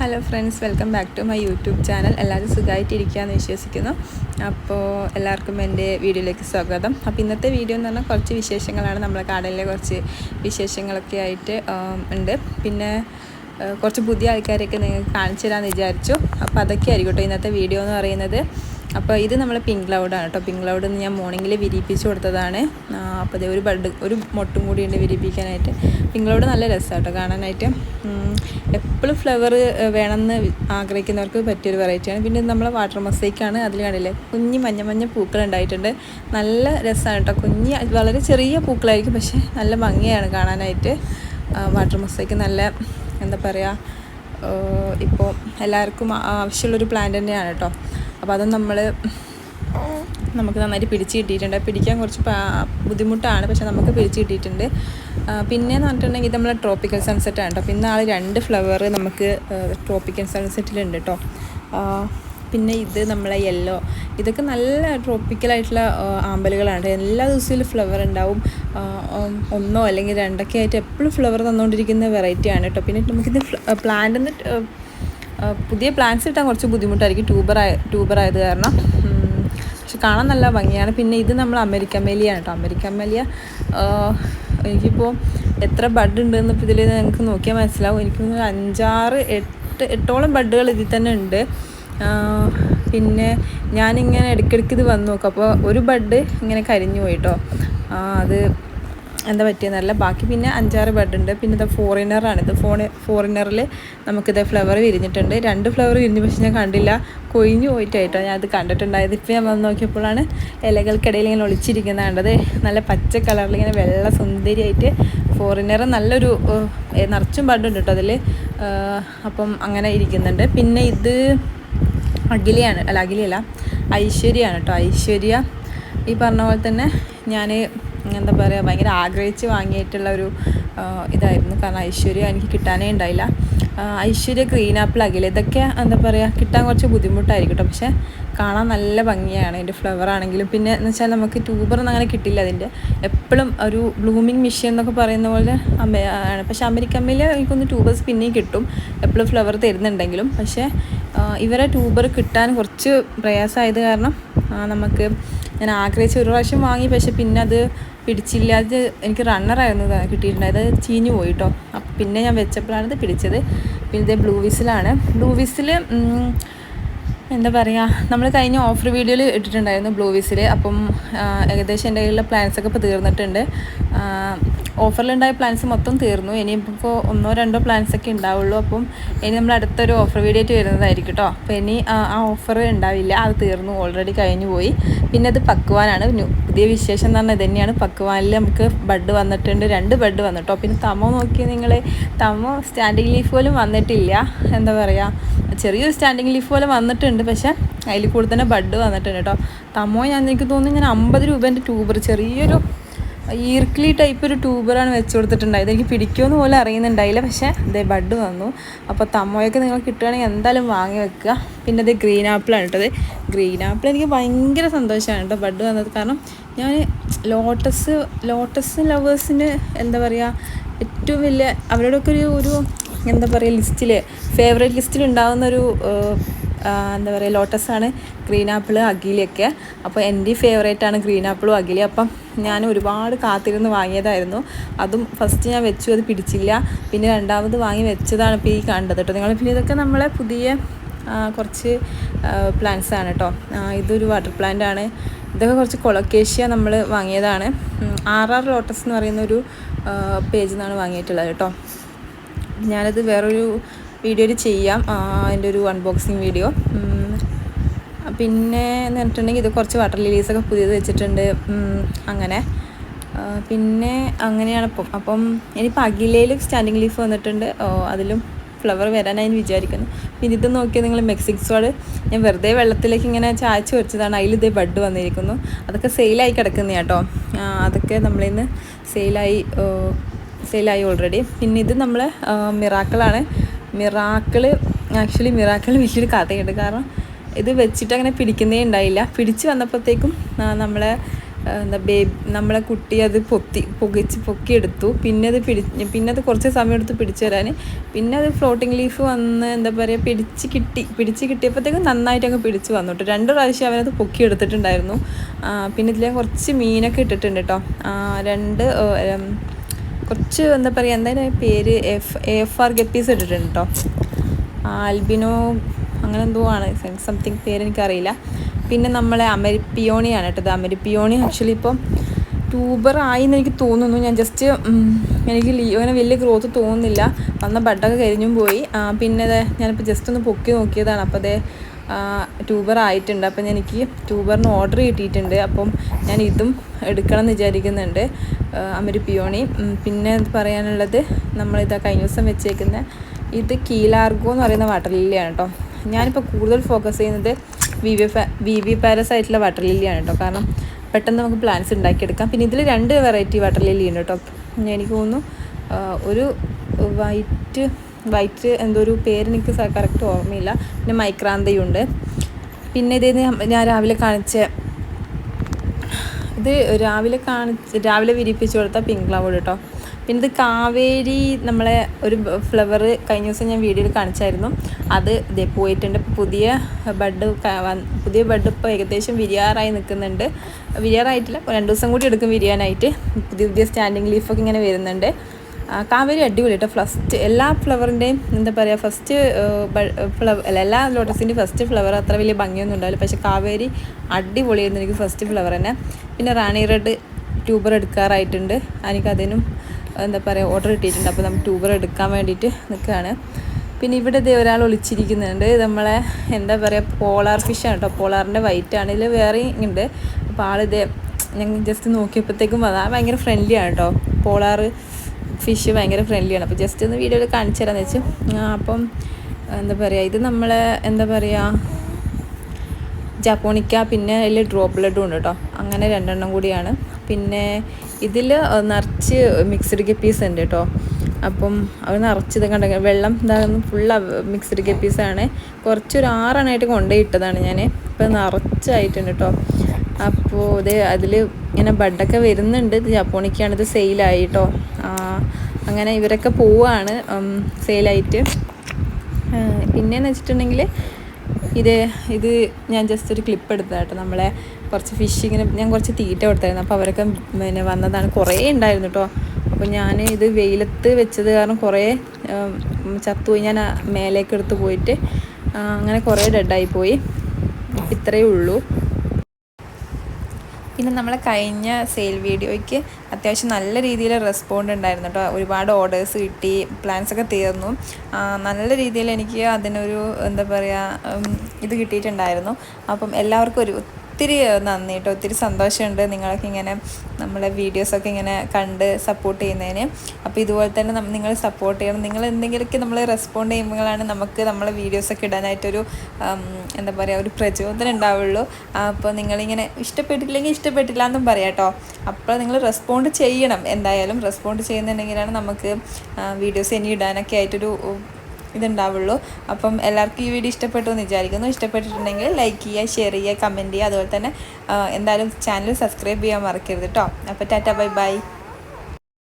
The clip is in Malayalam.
Hello friends welcome back to my YouTube channel എല്ലാവരും സുഖമായിട്ടിരിക്കുകയെന്ന് വിശ്വസിക്കുന്നു. അപ്പോൾ എല്ലാവർക്കും എന്റെ വീഡിയോയിലേക്ക് സ്വാഗതം. അപ്പോൾ ഇന്നത്തെ വീഡിയോ എന്ന് പറഞ്ഞാൽ കുറച്ച് വിശേഷങ്ങളാണ്. നമ്മളെ കടലിലെ കുറച്ച് വിശേഷങ്ങളൊക്കെ ആയിട്ട് ഉണ്ട്. പിന്നെ കുറച്ച് പുതിയ ആൾക്കാരെയൊക്കെ നിങ്ങൾക്ക് കാണിച്ചു തരാമെന്ന് വിചാരിച്ചു. അപ്പോൾ അതൊക്കെ ആയിരിക്കും കേട്ടോ ഇന്നത്തെ വീഡിയോ എന്ന് പറയുന്നത്. അപ്പോൾ ഇത് നമ്മൾ പിങ്ക് ക്ലൗഡാണ് കേട്ടോ. പിങ്ക് ക്ലൗഡ് ഞാൻ മോർണിംഗിൽ വിരിയിപ്പിച്ച് കൊടുത്തതാണ്. അപ്പോൾ ഇതേ ഒരു ബഡ് ഒരു മൊട്ടും കൂടി ഉണ്ട് വിരിയിപ്പിക്കാനായിട്ട് പിങ്ക് ക്ലൗഡ് നല്ല രസമാണ് കേട്ടോ കാണാനായിട്ട്. എപ്പോഴും ഫ്ലവർ വേണമെന്ന് ആഗ്രഹിക്കുന്നവർക്ക് പറ്റിയൊരു വെറൈറ്റിയാണ് പിന്നെ നമ്മളെ വാട്ടർ മൊസൈക്കാണ് അതിൽ കണ്ടില്ലേ കുഞ്ഞ് മഞ്ഞ മഞ്ഞ പൂക്കൾ ഉണ്ടായിട്ടുണ്ട്. നല്ല രസമാണ് കേട്ടോ. കുഞ്ഞ് വളരെ ചെറിയ പൂക്കളായിരിക്കും പക്ഷേ നല്ല ഭംഗിയാണ് കാണാനായിട്ട്. വാട്ടർ മൊസൈക്ക് നല്ല എന്താ പറയുക ഇപ്പോൾ എല്ലാവർക്കും ആവശ്യമുള്ളൊരു പ്ലാന്റ് തന്നെയാണ് കേട്ടോ. അപ്പോൾ അത് നമ്മൾ നമുക്ക് നന്നായിട്ട് പിടിച്ച് കിട്ടിയിട്ടുണ്ട്. പിടിക്കാൻ കുറച്ച് ബുദ്ധിമുട്ടാണ് പക്ഷെ നമുക്ക് പിടിച്ച് കിട്ടിയിട്ടുണ്ട്. പിന്നെ എന്ന് പറഞ്ഞിട്ടുണ്ടെങ്കിൽ നമ്മൾ ട്രോപ്പിക്കൽ സൺസെറ്റ് ആണ് കേട്ടോ പിന്നെ ആൾ രണ്ട് ഫ്ലവർ നമുക്ക് ട്രോപ്പിക്കൽ സൺസെറ്റിലുണ്ട് കേട്ടോ പിന്നെ ഇത് നമ്മളെ യെല്ലോ ഇതൊക്കെ നല്ല ട്രോപ്പിക്കലായിട്ടുള്ള ആമ്പലുകളാണ് എല്ലാ ദിവസവും ഫ്ലവർ ഉണ്ടാവും. ഒന്നോ അല്ലെങ്കിൽ രണ്ടൊക്കെ ആയിട്ട് എപ്പോഴും ഫ്ലവർ തന്നുകൊണ്ടിരിക്കുന്ന വെറൈറ്റിയാണ് കേട്ടോ പിന്നെ നമുക്കിത് പ്ലാന്റ് പുതിയ പ്ലാന്റ്സ് കിട്ടാൻ കുറച്ച് ബുദ്ധിമുട്ടായിരിക്കും ട്യൂബർ ആയ ട്യൂബർ ആയത് കാരണം. പക്ഷെ കാണാൻ നല്ല ഭംഗിയാണ്. പിന്നെ ഇത് നമ്മൾ അമേരിക്കൻ മേലിയാണ് കേട്ടോ. അമേരിക്കൻ മേലിയ എനിക്കിപ്പോൾ എത്ര ബഡ് ഉണ്ടെന്ന് ഇപ്പോൾ ഇതിൽ നിങ്ങൾക്ക് നോക്കിയാൽ മനസ്സിലാവും. എനിക്ക് അഞ്ചാറ് എട്ട് എട്ടോളം ബഡുകൾ ഇതിൽ തന്നെ ഉണ്ട്. പിന്നെ ഞാനിങ്ങനെ ഇടയ്ക്കിടയ്ക്ക് ഇത് വന്നു നോക്കും. അപ്പോൾ ഒരു ബഡ് ഇങ്ങനെ കരിഞ്ഞു പോയിട്ടോ അത് എന്താ പറ്റിയെന്നല്ല ബാക്കി പിന്നെ അഞ്ചാറ് ബെഡുണ്ട് പിന്നെ ഇത് ഫോറിനറാണ് ഇത് ഫോണ് ഫോറിനറിൽ നമുക്കിത് ഫ്ലവർ വിരിഞ്ഞിട്ടുണ്ട്. രണ്ട് ഫ്ലവർ വിരിഞ്ഞു പക്ഷെ ഞാൻ കണ്ടില്ല. കൊഴിഞ്ഞു പോയിട്ടായിട്ടോ ഞാൻ അത് കണ്ടിട്ടുണ്ടായത്. ഇപ്പോൾ ഞാൻ വന്ന് നോക്കിയപ്പോഴാണ് ഇലകൾക്കിടയിൽ ഇങ്ങനെ ഒളിച്ചിരിക്കുന്നത് കണ്ടത്. നല്ല പച്ച കളറിൽ ഇങ്ങനെ വെള്ള സുന്ദരിയായിട്ട് ഫോറിനർ നല്ലൊരു നിറച്ചും ബഡുണ്ട് കേട്ടോ അതിൽ അപ്പം അങ്ങനെ ഇരിക്കുന്നുണ്ട്. പിന്നെ ഇത് അഖിലയാണ്. അല്ല അഖിലയല്ല. ഐശ്വര്യയാണ് കേട്ടോ. ഐശ്വര്യ ഈ പറഞ്ഞ പോലെ തന്നെ ഞാൻ എന്താ പറയുക ഭയങ്കര ആഗ്രഹിച്ച് വാങ്ങിയിട്ടുള്ള ഒരു ഇതായിരുന്നു. കാരണം ഐശ്വര്യ എനിക്ക് കിട്ടാനേ ഉണ്ടായില്ല. ഐശ്വര്യ ഗ്രീൻ ആപ്പിൾ അഖില ഇതൊക്കെ എന്താ പറയുക കിട്ടാൻ കുറച്ച് ബുദ്ധിമുട്ടായിരിക്കും കേട്ടോ പക്ഷേ കാണാൻ നല്ല ഭംഗിയാണ്. അതിന്റെ ഫ്ലവർ ആണെങ്കിലും. പിന്നെ എന്ന് വെച്ചാൽ നമുക്ക് ട്യൂബറൊന്നും അങ്ങനെ കിട്ടില്ല അതിന്റെ. എപ്പോഴും ഒരു ബ്ലൂമിങ് മിഷ്യൻ എന്നൊക്കെ പറയുന്ന പോലെ ആണ്. പക്ഷേ അമേരിക്കമ്മയിൽ എനിക്കൊന്ന് ട്യൂബേഴ്സ് പിന്നെയും കിട്ടും. എപ്പോഴും ഫ്ലവർ തരുന്നുണ്ടെങ്കിലും. പക്ഷേ ഇവരെ ട്യൂബർ കിട്ടാൻ കുറച്ച് പ്രയാസമായത് കാരണം നമുക്ക് ഞാൻ ആഗ്രഹിച്ച ഒരു പ്രാവശ്യം വാങ്ങി പക്ഷെ പിന്നെ അത് പിടിച്ചില്ല അത് എനിക്ക് റണ്ണറായിരുന്നു കിട്ടിയിട്ടുണ്ടായത്. ചീഞ്ഞു പോയി കേട്ടോ പിന്നെ ഞാൻ വെച്ചപ്പോഴാണ് ഇത് പിടിച്ചത്. പിന്നെ ഇത് ബ്ലൂ വിസിലാണ് ബ്ലൂ വിസിൽ എന്താ പറയുക നമ്മൾ കഴിഞ്ഞ ഓഫർ വീഡിയോയിൽ ഇട്ടിട്ടുണ്ടായിരുന്നു ബ്ലൂ അപ്പം ഏകദേശം എന്റെ കയ്യിലുള്ള പ്ലാൻസ് ഒക്കെ ഇപ്പോൾ തീർന്നിട്ടുണ്ട്. ഓഫറിലുണ്ടായ പ്ലാൻസ് മൊത്തം തീർന്നു. ഇനിയിപ്പോൾ ഒന്നോ രണ്ടോ പ്ലാൻസ് ഒക്കെ ഉണ്ടാവുള്ളൂ. അപ്പം ഇനി നമ്മൾ അടുത്തൊരു ഓഫർ വീഡിയോ ആയിട്ട് വരുന്നതായിരിക്കും കേട്ടോ അപ്പോൾ ഇനി ആ ഓഫർ ഉണ്ടാവില്ല. അത് തീർന്നു. ഓൾറെഡി കഴിഞ്ഞു പോയി. പിന്നെ അത് പക്വാനാണ്. പുതിയ വിശേഷം എന്ന് പറഞ്ഞാൽ ഇതുതന്നെയാണ് പക്വാനിൽ നമുക്ക് ബഡ് വന്നിട്ടുണ്ട്. രണ്ട് ബഡ് വന്നിട്ടോ പിന്നെ തമോ നോക്കി നിങ്ങൾ തമോ സ്റ്റാൻഡിങ് ലീഫ് പോലും വന്നിട്ടില്ല. എന്താ പറയുക ചെറിയൊരു സ്റ്റാൻഡിങ് ലീഫ് പോലെ വന്നിട്ടുണ്ട് പക്ഷേ അതിൽ കൂടുതൽ തന്നെ ബഡ് വന്നിട്ടുണ്ട് കേട്ടോ. തമോ ഞാൻ എനിക്ക് തോന്നുന്നു ഞാൻ അമ്പത് രൂപേന്റെ ട്യൂബർ ചെറിയൊരു ഈർക്കിലി ടൈപ്പ് ഒരു ട്യൂബറാണ് വെച്ച് കൊടുത്തിട്ടുണ്ടായത്. എനിക്ക് പിടിക്കുമെന്ന് പോലെ അറിയുന്നുണ്ടായില്ല പക്ഷേ ഇതേ ബഡ് വന്നു. അപ്പോൾ തമ്മയൊക്കെ നിങ്ങൾ കിട്ടുകയാണെങ്കിൽ എന്തായാലും വാങ്ങി വെക്കുക. പിന്നെ ഇത് ഗ്രീൻ ആപ്പിളാണ് കേട്ടത് ഗ്രീൻ ആപ്പിൾ എനിക്ക് ഭയങ്കര സന്തോഷമാണ് കേട്ടോ ബഡ് വന്നത്. കാരണം ഞാൻ ലോട്ടസ് ലോട്ടസ് ലവേഴ്സിന് എന്താ പറയുക ഏറ്റവും വലിയ അവരോടൊക്കെ ഒരു ഒരു എന്താ പറയുക ലിസ്റ്റിൽ ഫേവറേറ്റ് ലിസ്റ്റിൽ ഉണ്ടാകുന്ന ഒരു ആ, എന്താ പറയുക ലോട്ടസാണ് ഗ്രീൻ ആപ്പിൾ അഗിലിയൊക്കെ. അപ്പോൾ എന്റെ ഫേവറേറ്റ് ആണ് ഗ്രീൻ ആപ്പിളും അഗിലി അപ്പം ഞാൻ ഒരുപാട് കാത്തിരുന്ന് വാങ്ങിയതായിരുന്നു. അതും ഫസ്റ്റ് ഞാൻ വെച്ചു അത് പിടിച്ചില്ല. പിന്നെ രണ്ടാമത് വാങ്ങി വെച്ചതാണ് ഇപ്പോൾ ഈ കണ്ടത് കേട്ടോ നിങ്ങൾ പിന്നെ ഇതൊക്കെ നമ്മളെ പുതിയ കുറച്ച് പ്ലാന്റ്സ് ആണ് കേട്ടോ ഇതൊരു വാട്ടർ പ്ലാന്റ് ആണ്. ഇതൊക്കെ കുറച്ച് കൊളക്കേഷ്യ നമ്മൾ വാങ്ങിയതാണ്. ആർ ആർ ലോട്ടസ് എന്ന് പറയുന്ന ഒരു പേജിൽ നിന്നാണ് വാങ്ങിയിട്ടുള്ളത് കേട്ടോ ഞാനത് വേറൊരു വീഡിയോയിൽ ചെയ്യാം. അതിന്റെ ഒരു അൺബോക്സിങ് വീഡിയോ. പിന്നെ എന്ന് പറഞ്ഞിട്ടുണ്ടെങ്കിൽ ഇത് കുറച്ച് വാട്ടർ ലിലീസൊക്കെ പുതിയത് വെച്ചിട്ടുണ്ട്. അങ്ങനെ. പിന്നെ അങ്ങനെയാണ് ഇപ്പം. അപ്പം ഇനിയിപ്പോൾ അഖിലയിൽ സ്റ്റാൻഡിങ് ലീഫ് വന്നിട്ടുണ്ട്. അതിലും ഫ്ലവർ വരാനായി വിചാരിക്കുന്നു. പിന്നെ ഇത് നോക്കിയാൽ നിങ്ങൾ മെക്സിക് സ്വാഡ് ഞാൻ വെറുതെ വെള്ളത്തിലേക്ക് ഇങ്ങനെ ചായച്ച് വെച്ചതാണ് അതിൽ ഇതേ ബഡ് വന്നിരിക്കുന്നു. അതൊക്കെ സെയിലായി കിടക്കുന്ന കേട്ടോ അതൊക്കെ നമ്മളിന്ന് സെയിലായി സെയിലായി ഓൾറെഡി പിന്നെ ഇത് നമ്മൾ മിറാക്കളാണ്. മിറാക്കിൾ ആക്ച്വലി മിറാക്കിൾ വലിയൊരു കഥയുണ്ട് കാരണം ഇത് വെച്ചിട്ട് അങ്ങനെ പിടിക്കുന്നേ ഉണ്ടായില്ല. പിടിച്ച് വന്നപ്പോഴത്തേക്കും നമ്മളെ എന്താ ബേബി നമ്മളെ കുട്ടി അത് പൊത്തി പുകച്ച് പൊക്കിയെടുത്തു. പിന്നെ അത് പിടി പിന്നെ അത് കുറച്ച് സമയം എടുത്ത് പിടിച്ചു തരാൻ പിന്നെ അത് ഫ്ലോട്ടിംഗ് ലീഫ് വന്ന് എന്താ പറയുക പിടിച്ച് കിട്ടി. പിടിച്ച് കിട്ടിയപ്പോഴത്തേക്കും നന്നായിട്ട് അങ്ങ് പിടിച്ച് വന്നു കേട്ടോ. രണ്ട് പ്രാവശ്യം അവനത് പൊക്കിയെടുത്തിട്ടുണ്ടായിരുന്നു. പിന്നെ ഇതിലെ കുറച്ച് മീനൊക്കെ ഇട്ടിട്ടുണ്ട് കേട്ടോ. രണ്ട് കുറച്ച് എന്താ പറയുക എന്തായാലും പേര് എഫ് എഫ് ആർ ഗപ്പീസ് ഇട്ടിട്ടുണ്ട് കേട്ടോ ആൽബിനോ അങ്ങനെ എന്തോ ആണ് സംതിങ് പേര് എനിക്കറിയില്ല. പിന്നെ നമ്മളെ അമരിപ്പിയോണിയാണ് കേട്ടത് അമരിപ്പിയോണി ആക്ച്വലി ഇപ്പം ട്യൂബർ ആയി എന്ന് എനിക്ക് തോന്നുന്നു. ഞാൻ ജസ്റ്റ് എനിക്ക് അങ്ങനെ വലിയ ഗ്രോത്ത് തോന്നുന്നില്ല. വന്ന ബഡൊക്കെ കരിഞ്ഞും പോയി. പിന്നെ ഞാനിപ്പോൾ ജസ്റ്റ് ഒന്ന് പൊക്കി നോക്കിയതാണ്. അപ്പോൾ അതേ ട്യൂബർ ആയിട്ടുണ്ട്. അപ്പം എനിക്ക് ട്യൂബറിന് ഓർഡർ കിട്ടിയിട്ടുണ്ട്. അപ്പം ഞാൻ ഇതും എടുക്കണം എന്ന് വിചാരിക്കുന്നുണ്ട് അമരി പിയോണി. പിന്നെ പറയാനുള്ളത്? നമ്മളിതാ കഴിഞ്ഞ ദിവസം വെച്ചേക്കുന്ന ഇത് കീലാർഗോ എന്ന് പറയുന്ന വാട്ടർ ലില്ലിയാണ് കേട്ടോ ഞാനിപ്പോൾ കൂടുതൽ ഫോക്കസ് ചെയ്യുന്നത് വി വി വി വി പാരസ് ആയിട്ടുള്ള വാട്ടർ ലില്ലിയാണ് കേട്ടോ കാരണം പെട്ടെന്ന് നമുക്ക് പ്ലാന്റ്സ് ഉണ്ടാക്കിയെടുക്കാം. പിന്നെ ഇതിൽ രണ്ട് വെറൈറ്റി വാട്ടർ ലില്ലി ഉണ്ട് കേട്ടോ എനിക്ക് തോന്നുന്നു ഒരു വൈറ്റ് വൈറ്റ് എന്തോ ഒരു പേര് എനിക്ക് കറക്റ്റ് ഓർമ്മയില്ല. പിന്നെ മൈക്രാന്തയുണ്ട്. പിന്നെ ഇതേ ഞാൻ രാവിലെ കാണിച്ച ഇത് രാവിലെ കാണിച്ച് രാവിലെ വിരിപ്പിച്ചു കൊടുത്ത പിങ്ക് ക്ലൗഡ് കേട്ടോ പിന്നെ ഇത് കാവേരി നമ്മളെ ഒരു ഫ്ലവർ കഴിഞ്ഞ ദിവസം ഞാൻ വീഡിയോയിൽ കാണിച്ചായിരുന്നു. അത് ഇതേ പോയിട്ടുണ്ട്. പുതിയ ബഡ് പുതിയ ബഡ് ഇപ്പോൾ ഏകദേശം വിരിയാറായി നിൽക്കുന്നുണ്ട്. വിരിയാറായിട്ടില്ല. രണ്ട് ദിവസം കൂടി എടുക്കും വിരിയാനായിട്ട്. പുതിയ പുതിയ സ്റ്റാൻഡിങ് ലീഫൊക്കെ ഇങ്ങനെ വരുന്നുണ്ട്. കാവേരി അടിപൊളി കേട്ടോ ഫസ്റ്റ് എല്ലാ ഫ്ലവറിന്റെയും എന്താ പറയുക ഫസ്റ്റ് ഫ്ലവർ അല്ല എല്ലാ ലോട്ടസിന്റെയും ഫസ്റ്റ് ഫ്ലവർ അത്ര വലിയ ഭംഗിയൊന്നും ഉണ്ടാവില്ല. പക്ഷേ കാവേരി അടിപൊളിയായിരുന്നു എനിക്ക് ഫസ്റ്റ് ഫ്ലവർ തന്നെ. പിന്നെ റാണി റെഡ് ട്യൂബർ എടുക്കാറായിട്ടുണ്ട്. എനിക്കതിനും എന്താ പറയുക ഓർഡർ കിട്ടിയിട്ടുണ്ട്. അപ്പോൾ നമുക്ക് ട്യൂബർ എടുക്കാൻ വേണ്ടിയിട്ട് നിൽക്കുകയാണ്. പിന്നെ ഇവിടെ ഇതേ ഒരാൾ ഒളിച്ചിരിക്കുന്നുണ്ട്. നമ്മളെ എന്താ പറയുക പോളാർ ഫിഷാണ് കേട്ടോ പോളാറിന്റെ വൈറ്റ് ഇതിൽ വേറെ ഉണ്ട് അപ്പോൾ ആളിതേ ഞങ്ങൾ ജസ്റ്റ് നോക്കിയപ്പോഴത്തേക്കും വന്നാൽ ഭയങ്കര ഫ്രണ്ട്ലി ആണ് കേട്ടോ പോളാർ ഫിഷ് ഭയങ്കര ഫ്രണ്ട്ലിയാണ് അപ്പോൾ ജസ്റ്റ് ഒന്ന് വീഡിയോയിൽ കാണിച്ചു തരാമെന്ന് വെച്ചു. അപ്പം എന്താ പറയുക ഇത് നമ്മൾ എന്താ പറയുക ജാപ്പോണിക്ക പിന്നെ അതിൽ ബ്ലഡും ഉണ്ട് കേട്ടോ അങ്ങനെ രണ്ടെണ്ണം കൂടിയാണ്. പിന്നെ ഇതിൽ നിറച്ച് മിക്സ്ഡ് ഗപ്പീസ് ഉണ്ട് കേട്ടോ അപ്പം അവർ നിറച്ചത് കണ്ട? വെള്ളം ഇതാകുന്ന ഫുൾ മിക്സ്ഡ് ഗപ്പീസാണ് കുറച്ചൊരു ആറെണ്ണമായിട്ട് കൊണ്ടുപോയിട്ടതാണ് ഞാൻ ഇപ്പം നിറച്ചായിട്ടുണ്ട് കേട്ടോ അപ്പോൾ ഇത് അതിൽ ഇങ്ങനെ ബഡൊക്കെ വരുന്നുണ്ട്. ഇത് ജാപ്പോണിക്കാണ് ഇത് സെയിലായി കേട്ടോ അങ്ങനെ ഇവരൊക്കെ പോവാണ്. സെയിലായിട്ട്. പിന്നെയെന്ന് വെച്ചിട്ടുണ്ടെങ്കിൽ ഇത് ഇത് ഞാൻ ജസ്റ്റ് ഒരു ക്ലിപ്പ് എടുത്തതാട്ടോ. നമ്മളെ കുറച്ച് ഫിഷ് ഇങ്ങനെ ഞാൻ കുറച്ച് തീറ്റ കൊടുത്തായിരുന്നു. അപ്പോൾ അവരൊക്കെ പിന്നെ വന്നതാണ്. കുറേ ഉണ്ടായിരുന്നു കേട്ടോ അപ്പോൾ ഞാൻ ഇത് വെയിലത്ത് വെച്ചത് കാരണം കുറേ ചത്തുപോയി ഞാൻ മേലേക്ക് എടുത്ത് പോയിട്ട് അങ്ങനെ കുറേ ഡെഡായി പോയി. ഇത്രയേ ഉള്ളൂ. പിന്നെ നമ്മൾ കഴിഞ്ഞ സെയിൽ വീഡിയോയ്ക്ക് അത്യാവശ്യം നല്ല രീതിയിൽ റെസ്പോണ്ട് ഉണ്ടായിരുന്നു കേട്ടോ ഒരുപാട് ഓർഡേഴ്സ് കിട്ടി പ്ലാൻസ് ഒക്കെ തീർന്നു. നല്ല രീതിയിൽ എനിക്ക് അതിനൊരു എന്താ പറയുക ഇത് കിട്ടിയിട്ടുണ്ടായിരുന്നു. അപ്പം എല്ലാവർക്കും ഒരു ഒത്തിരി നന്ദി കേട്ടോ. ഒത്തിരി സന്തോഷമുണ്ട് നിങ്ങളൊക്കെ ഇങ്ങനെ നമ്മളെ വീഡിയോസൊക്കെ ഇങ്ങനെ കണ്ട് സപ്പോർട്ട് ചെയ്യുന്നതിന്. അപ്പോൾ ഇതുപോലെ തന്നെ നിങ്ങൾ സപ്പോർട്ട് ചെയ്യണം. നിങ്ങൾ എന്തെങ്കിലുമൊക്കെ നമ്മൾ റെസ്പോണ്ട് ചെയ്യുമ്പോഴാണ് നമുക്ക് നമ്മളെ വീഡിയോസൊക്കെ ഇടാനായിട്ടൊരു എന്താ പറയുക ഒരു പ്രചോദനം ഉണ്ടാവുള്ളൂ. അപ്പോൾ നിങ്ങളിങ്ങനെ ഇഷ്ടപ്പെട്ടില്ലെങ്കിൽ ഇഷ്ടപ്പെട്ടില്ല എന്നും പറയാം കേട്ടോ. അപ്പോൾ നിങ്ങൾ റെസ്പോണ്ട് ചെയ്യണം. എന്തായാലും റെസ്പോണ്ട് ചെയ്യുന്നുണ്ടെങ്കിലാണ് നമുക്ക് വീഡിയോസ് ഇനി ഇടാനൊക്കെ ആയിട്ടൊരു ഇതുണ്ടാവുള്ളൂ. അപ്പം എല്ലാവർക്കും ഈ വീഡിയോ ഇഷ്ടപ്പെട്ടു എന്ന് വിചാരിക്കുന്നു. ഇഷ്ടപ്പെട്ടിട്ടുണ്ടെങ്കിൽ ലൈക്ക് ചെയ്യുക ഷെയർ ചെയ്യുക കമന്റ് ചെയ്യുക. അതുപോലെ തന്നെ എന്തായാലും ചാനൽ സബ്സ്ക്രൈബ് ചെയ്യാൻ മറക്കരുത് കേട്ടോ അപ്പോൾ ടാറ്റ ബൈ ബൈ.